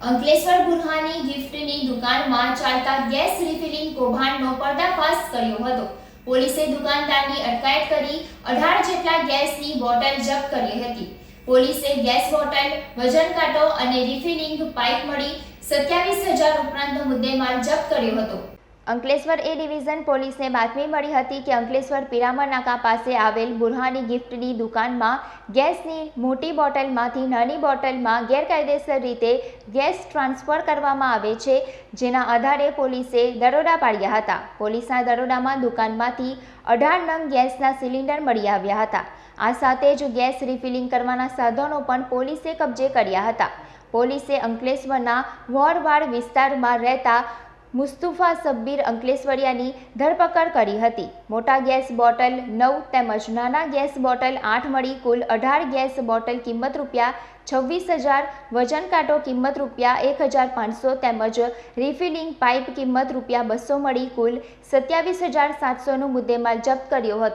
અંકલેશ્વર બુરહાની ગિફ્ટની દુકાનમાં ચાલતા gas refilling કૌભાંડનો પર્દાફાશ કર્યો હતો. પોલીસે દુકાનદારની અટકાયત કરી અઢાર જેટલા ગેસની બોટલ જપ્ત કરી હતી. પોલીસે ગેસ બોટલ, વજન કાંટો અને રિફિલિંગ પાઇપ મળી સત્યાવીસ હજાર ઉપરાંતનો મુદ્દેમાલ જપ્ત કર્યો હતો. અંકલેશ્વર એ ડિવિઝન પોલીસને બાતમી મળી હતી કે અંકલેશ્વર પિરામણ નાકા પાસે આવેલ બુરહાની ગિફ્ટની દુકાનમાં ગેસની મોટી બોટલમાંથી નાની બોટલમાં ગેરકાયદેસર રીતે ગેસ ટ્રાન્સફર કરવામાં આવે છે, જેના આધારે પોલીસે દરોડા પાડ્યા હતા. પોલીસના દરોડામાં દુકાનમાંથી અઢાર નંગ ગેસના સિલિન્ડર મળી આવ્યા હતા. આ સાથે જ ગેસ રિફિલિંગ કરવાના સાધનો પણ પોલીસે કબજે કર્યા હતા. પોલીસે અંકલેશ્વરના વોરવાડ વિસ્તારમાં રહેતા મુસ્તુફા સબ્બીર અંકલેશ્વરિયાની ધરપકડ કરી હતી. મોટા ગેસ બોટલ નવ તેમજ નાના ગેસ બોટલ આઠ મળી કુલ અઢાર ગેસ બોટલ કિંમત રૂપિયા છવ્વીસ હજાર, વજન કાંટો કિંમત રૂપિયા એક હજાર પાંચસો તેમજ રિફિલિંગ પાઇપ કિંમત રૂપિયા બસો મળી કુલ સત્યાવીસ હજાર સાતસોનું મુદ્દેમાલ જપ્ત કર્યો હતો.